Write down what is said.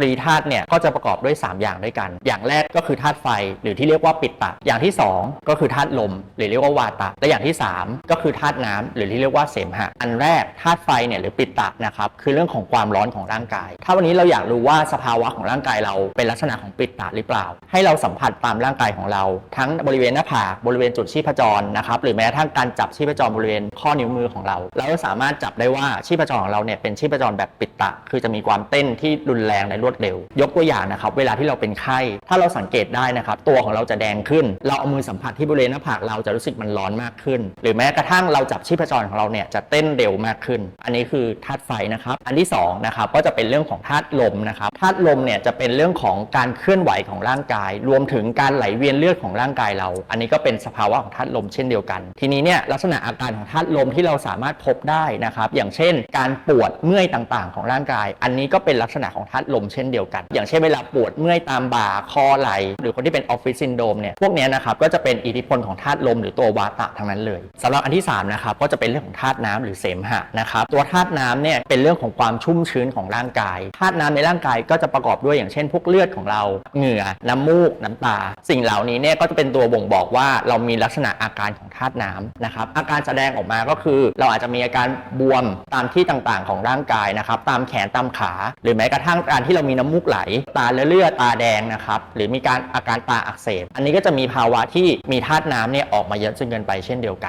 ตรีธาตุเนี่ยก็จะประกอบด้วย 3 อย่างด้วยกัน อย่างแรกก็คือธาตุไฟหรือที่เรียกว่าปิตตะอย่างที่ 2 ก็คือธาตุลม หรือเรียกว่าวาตะ และอย่างที่ 3 ก็คือธาตุน้ำหรือที่เรียกว่าเสมหะ อันแรกธาตุไฟเนี่ยหรือปิตตะนะครับคือเรื่องของความร้อนของร่างกาย ถ้าวันนี้เราอยากรู้ว่าสภาวะของร่างกายเราเป็นลักษณะของปิตตะหรือเปล่า ให้เราสัมผัสตามร่างกายของเรา ทั้งบริเวณหน้าผากบริเวณจุดชีพจรนะครับหรือแม้กระทั่งการจับชีพจรบริเวณข้อนิ้วมือของเรา เราก็สามารถจับได้ว่าชีพจรของเราเนี่ยเป็นชีพจรแบบปิดตะ คือจะมีความเต้นที่รุนแรงและรวดเร็ว ยกตัวอย่างนะครับเวลาที่เราเป็นไข้ ถ้าเราสังเกตได้นะครับตัวของเราจะแดงขึ้น เราเอามือสัมผัสที่บริเวณหน้าผากเราจะรู้สึกมันร้อนมากขึ้น หรือแม้กระทั่งเราจับชีพจรของเราเนี่ยจะเต้นเร็วมากขึ้น อันนี้คือธาตุไฟนะครับอันที่สองนะครับก็จะเป็นเรื่องของธาตุลมนะครับธาตุลมเนี่ยจะเป็นเรื่องของการเคลื่อนไหวของร่างกาย รวมถึงการไหลเวียนเลือดของร่างกายเรา อันนี้ก็เป็นสภาวะของธาตุลมเช่นเดียวกัน ทีนี้เนี่ยลักษณะอาการของธาตุลมที่เราสามารถพบได้นะครับอย่างเช่น การปวดเมื่อยต่างๆ ของร่างกาย อันนี้ก็เป็นลักษณะของธาตุลมเช่นเดียวกัน อย่างเช่นเวลาปวดเมื่อยตามบ่าคอไหล่หรือคนที่เป็นออฟฟิศซินโดมเนี่ยพวกนี้นะครับก็จะเป็นอิทธิพลของธาตุลมหรือตัววาตะทั้งนั้นเลยสำหรับอันที่สามนะครับก็จะเป็นเรื่องของธาตุน้ำหรือเสมหะนะครับตัวธาตุน้ำเนี่ยเป็นเรื่องของความชุ่มชื้นของร่างกายธาตุน้ำในร่างกายก็จะประกอบด้วยอย่างเช่น พวกเลือดของเราเหงื่อน้ำมูกน้ำตา สิ่งเหล่านี้เนี่ยก็จะเป็นตัวบ่งบอกว่าเรามีลักษณะอาการของธาตุน้ำนะครับอาการแสดงออกมาก็คือ เราอาจจะมีอาการบวมตามที่ต่างๆ ของร่างกายนะครับตามแขนตามขา หรือแม้กระทั่งการที่เรามีน้ำมูกไหล ตาเลือดตาแดงนะครับหรือมีการอาการตาอักเสบ อันนี้ก็จะมีภาวะที่มีธาตุน้ำเนี่ยออกมาเยอะจนเกินไปเช่นเดียวกัน